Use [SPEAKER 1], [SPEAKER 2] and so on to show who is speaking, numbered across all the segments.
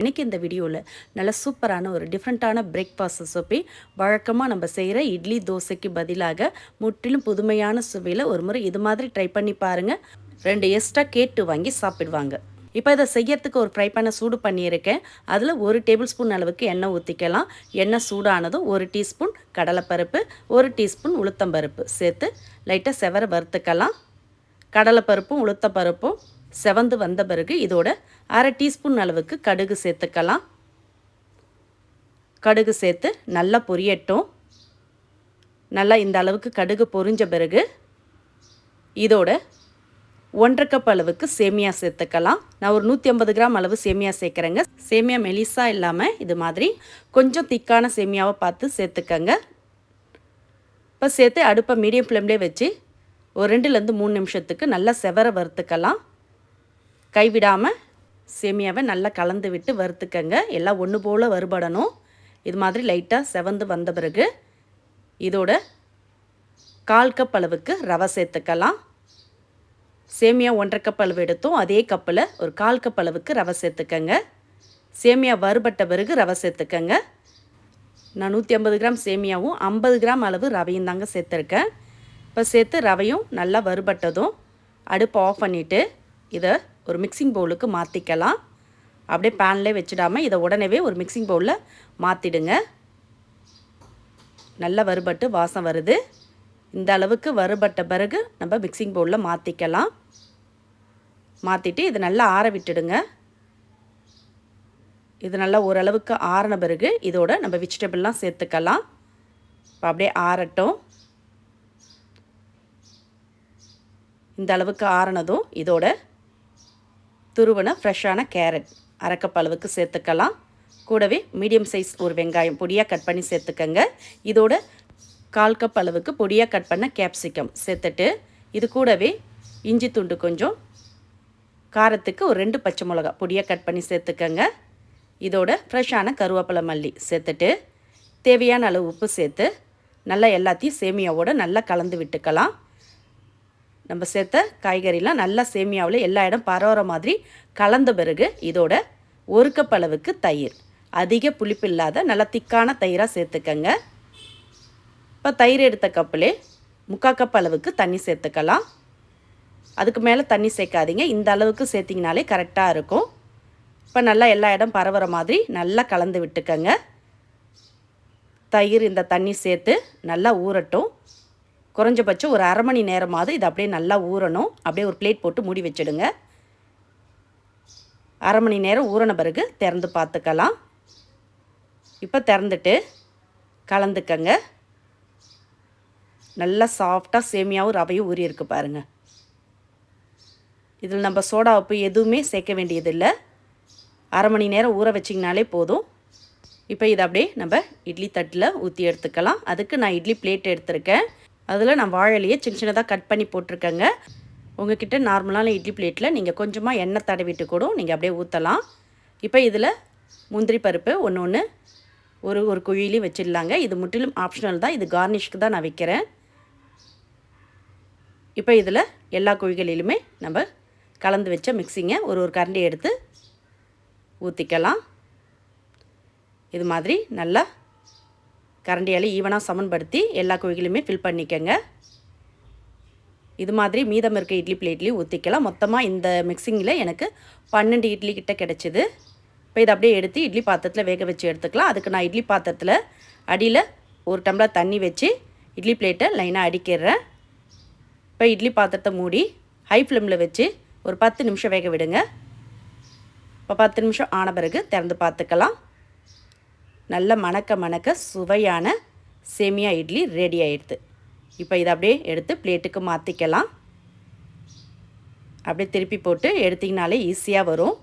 [SPEAKER 1] இன்றைக்கி இந்த வீடியோவில் நல்ல சூப்பரான ஒரு டிஃப்ரெண்ட்டான பிரேக்ஃபாஸ்ட் ரெசிபி வழக்கமாக நம்ம செய்கிற இட்லி தோசைக்கு பதிலாக முற்றிலும் புதுமையான சுவையில் ஒரு முறை இது மாதிரி ட்ரை பண்ணி பாருங்கள் ரெண்டு எக்ஸ்ட்ரா கேட்டு வாங்கி சாப்பிடுவாங்க. இப்போ இதை செய்யறதுக்கு ஒரு ஃப்ரை பண்ண சூடு பண்ணியிருக்கேன். அதில் ஒரு டேபிள் ஸ்பூன் அளவுக்கு எண்ணெய் ஊற்றிக்கலாம். எண்ணெய் சூடானதும் ஒரு டீஸ்பூன் கடலைப்பருப்பு ஒரு டீஸ்பூன் உளுத்தம்பருப்பு சேர்த்து லைட்டாக செவர வறுத்துக்கலாம். கடலைப்பருப்பும் உளுத்தப்பருப்பும் செவந்து வந்த பிறகு இதோட அரை டீஸ்பூன் அளவுக்கு கடுகு சேர்த்துக்கலாம். கடுகு சேர்த்து நல்லா பொரியட்டும். நல்லா இந்த அளவுக்கு கடுகு பொரிஞ்ச பிறகு இதோட ஒன்றரை கப் அளவுக்கு சேமியா சேர்த்துக்கலாம். நான் ஒரு நூற்றி ஐம்பது கிராம் அளவு சேமியா சேர்க்குறேங்க. சேமியா மெலிசா இல்லாமல் இது மாதிரி கொஞ்சம் திக்கான சேமியாவை பார்த்து சேர்த்துக்கங்க. இப்போ சேர்த்து அடுப்பை மீடியம் ஃப்ளேம்லேயே வச்சு ஒரு ரெண்டுலேருந்து மூணு நிமிஷத்துக்கு நல்லா செவர வறுத்துக்கலாம். கைவிடாமல் சேமியாவை நல்லா கலந்து விட்டு வறுத்துக்கங்க. எல்லாம் ஒன்று போல் வறுபடணும். இது மாதிரி லைட்டாக செவந்து வந்த பிறகு இதோட கால் கப் அளவுக்கு ரவை சேர்த்துக்கலாம். சேமியா ஒன்றரை கப் அளவு எடுத்தோம். அதே கப்பில் ஒரு கால் கப் அளவுக்கு ரவை சேர்த்துக்கங்க. சேமியா வறுபட்ட பிறகு ரவை சேர்த்துக்கங்க. நான் நூற்றி ஐம்பது கிராம் சேமியாவும் ஐம்பது கிராம் அளவு ரவையும் தாங்க சேர்த்துருக்கேன். இப்போ சேர்த்து ரவையும் நல்லா வறுபட்டதும் அடுப்பை ஆஃப் பண்ணிவிட்டு இதை ஒரு மிக்சிங் பவுலுக்கு மாற்றிக்கலாம் அப்படியே பேன்லேயே வச்சிடாமல் இதை உடனே ஒரு மிக்சிங் பவுலில் மாற்றிடுங்க நல்லா வறுபட்டு வாசம் வருது. இந்த அளவுக்கு வறுபட்ட பிறகு நம்ம மிக்சிங் பவுலில் மாற்றிக்கலாம் மாற்றிட்டு இது நல்லா ஆற விட்டுடுங்க. இது நல்லா ஓரளவுக்கு ஆறின பிறகு இதோட நம்ம வெஜிடபிள்லாம் சேர்த்துக்கலாம். இப்போ அப்படியே ஆறட்டும். இந்த அளவுக்கு ஆறினதும் இதோட துருவன ஃப்ரெஷ்ஷான கேரட் அரைக்கப் அளவுக்கு சேர்த்துக்கலாம். கூடவே மீடியம் சைஸ் ஒரு வெங்காயம் பொடியாக கட் பண்ணி சேர்த்துக்கங்க. இதோட கால் கப் அளவுக்கு பொடியாக கட் பண்ண கேப்சிகம் சேர்த்துட்டு இது கூடவே இஞ்சி துண்டு கொஞ்சம் காரத்துக்கு ஒரு ரெண்டு பச்சை மிளகா பொடியாக கட் பண்ணி சேர்த்துக்கங்க. இதோட ஃப்ரெஷ்ஷான கருவேப்பிலை மல்லி சேர்த்துட்டு தேவையான அளவு உப்பு சேர்த்து நல்லா எல்லாத்தையும் சேமியாவோடு நல்லா கலந்து விட்டுக்கலாம். நம்ம சேர்த்த காய்கறிலாம் நல்லா சேமியாவில் எல்லா இடம் பரவுற மாதிரி கலந்த பிறகு இதோட ஒரு கப் அளவுக்கு தயிர். அதிக புளிப்பு இல்லாத நல்லா திக்கான தயிராக சேர்த்துக்கங்க. இப்போ தயிர் எடுத்த கப்பிலே முக்கால் கப் அளவுக்கு தண்ணி சேர்த்துக்கலாம். அதுக்கு மேலே தண்ணி சேர்க்காதீங்க. இந்த அளவுக்கு சேர்த்திங்கனாலே கரெக்டாக இருக்கும். இப்போ நல்லா எல்லா இடம் பரவுற மாதிரி நல்லா கலந்து விட்டுக்கங்க. தயிர் இந்த தண்ணி சேர்த்து நல்லா ஊறட்டும். குறைஞ்சபட்சம் ஒரு அரை மணி நேரமாவது இது அப்படியே நல்லா ஊறணும். அப்படியே ஒரு பிளேட் போட்டு மூடி வச்சுடுங்க. அரை மணி நேரம் ஊறின பிறகு திறந்து பார்த்துக்கலாம். இப்போ திறந்துட்டு கலந்துக்கங்க. நல்லா சாஃப்டாக சேமியாவும் ரவையும் ஊறி இருக்கு பாருங்கள் இதில் நம்ம சோடா உப்பு எதுவுமே சேர்க்க வேண்டியதில்லை. அரை மணி நேரம் ஊற வச்சிங்கனாலே போதும். இப்போ இதை அப்படியே நம்ம இட்லி தட்டில் ஊற்றி எடுத்துக்கலாம். அதுக்கு நான் இட்லி பிளேட் எடுத்திருக்கேன். அதில் நான் வாழலையே சின்ன சின்னதாக கட் பண்ணி போட்டிருக்கேங்க. உங்ககிட்ட நார்மலான இட்லி பிளேட்டில் நீங்கள் கொஞ்சமாக எண்ணெய் தடவிட்டு கூட நீங்கள் அப்படியே ஊற்றலாம் இப்போ இதில் முந்திரி பருப்பு ஒன்று ஒன்று ஒரு ஒரு குழியிலையும் வச்சிடலாங்க. இது முற்றிலும் ஆப்ஷனல் தான். இது கார்னிஷ்க்கு தான் நான் வைக்கிறேன். இப்போ இதில் எல்லா குழிகளிலுமே நம்ம கலந்து வச்ச மிக்சிங்கை ஒரு ஒரு கரண்டி எடுத்து ஊற்றிக்கலாம் இது மாதிரி நல்லா கரண்டியால் ஈவனாக சமன்படுத்தி எல்லா குழிகளுமே ஃபில் பண்ணிக்கோங்க. இது மாதிரி மீதம் இருக்க இட்லி பிளேட்லேயும் ஊற்றிக்கலாம் மொத்தமாக இந்த மிக்சிங்கில் எனக்கு பன்னெண்டு இட்லி கிட்ட கிடச்சிது. இப்போ இதை அப்படியே எடுத்து இட்லி பாத்திரத்தில் வேக வச்சு எடுத்துக்கலாம். அதுக்கு நான் இட்லி பாத்திரத்தில் அடியில் ஒரு டம்ளர் தண்ணி வச்சு இட்லி பிளேட்டை லைனாக அடிக்கிறேன் இப்போ இட்லி பாத்திரத்தை மூடி ஹை ஃப்ளேமில் வச்சு ஒரு பத்து நிமிஷம் வேக விடுங்க. இப்போ பத்து நிமிஷம் ஆன பிறகு திறந்து பார்த்துக்கலாம் நல்ல மணக்க மணக்க சுவையான சேமியா இட்லி ரெடி ஆயிடுது. இப்போ இதை அப்படியே எடுத்து பிளேட்டுக்கு மாற்றிக்கலாம் அப்படியே திருப்பி போட்டு எடுத்திங்கனாலே ஈஸியாக வரும்.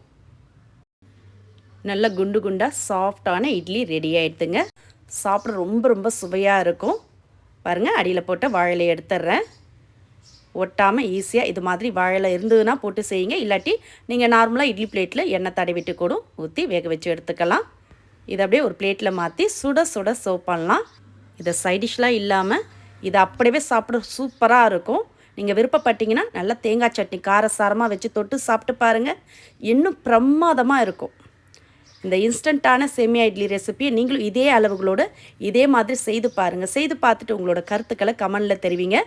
[SPEAKER 1] நல்ல குண்டு குண்டாக சாஃப்டான இட்லி ரெடி ஆகிடுதுங்க சாப்பிட ரொம்ப ரொம்ப சுவையாக இருக்கும். பாருங்கள் அடியில் போட்ட வாழலை எடுத்துட்றேன். ஒட்டாமல் ஈஸியாக இது மாதிரி வாழை இருந்ததுன்னா போட்டு செய்யுங்க. இல்லாட்டி நீங்கள் நார்மலாக இட்லி பிளேட்டில் எண்ணெய் தடவிட்டு கூட ஊற்றி வேக வச்சு எடுத்துக்கலாம். இதை அப்படியே ஒரு பிளேட்டில் மாற்றி சுட சுட சர்வ் பண்ணலாம். இதை சைடிஷ்லாம் இல்லாமல் இதை அப்படியே சாப்பிட சூப்பராக இருக்கும். நீங்கள் விருப்பப்பட்டீங்கன்னா நல்லா தேங்காய் சட்னி காரசாரமாக வச்சு தொட்டு சாப்பிட்டு பாருங்கள் இன்னும் பிரமாதமாக இருக்கும். இந்த இன்ஸ்டண்ட்டான சேமியா இட்லி ரெசிபியை நீங்களும் இதே அளவுகளோடு இதே மாதிரி செய்து பாருங்கள் செய்து பார்த்துட்டு உங்களோட கருத்துக்களை கமெண்டில் தெரிவிங்க.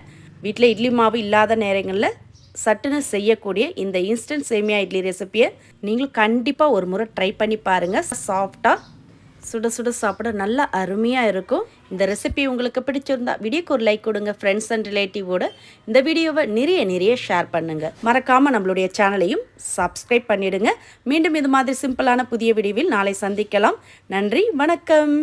[SPEAKER 1] வீட்டில் இட்லி மாவு இல்லாத நேரங்களில் சட்டுன்னு செய்யக்கூடிய இந்த இன்ஸ்டன்ட் சேமியா இட்லி ரெசிபியை நீங்களும் கண்டிப்பாக ஒரு முறை ட்ரை பண்ணி பாருங்கள் சாஃப்டாக சுட சுட சாப்பிட நல்லா அருமையாக இருக்கும். இந்த ரெசிபி உங்களுக்கு பிடிச்சிருந்தா வீடியோக்கு ஒரு லைக் கொடுங்க ஃப்ரெண்ட்ஸ் அண்ட் ரிலேட்டிவோட இந்த வீடியோவை நிறைய நிறைய ஷேர் பண்ணுங்கள் மறக்காமல் நம்மளுடைய சேனலையும் சப்ஸ்கிரைப் பண்ணிவிடுங்க மீண்டும் இது மாதிரி சிம்பிளான புதிய வீடியோவில் நாளை சந்திக்கலாம். நன்றி வணக்கம்.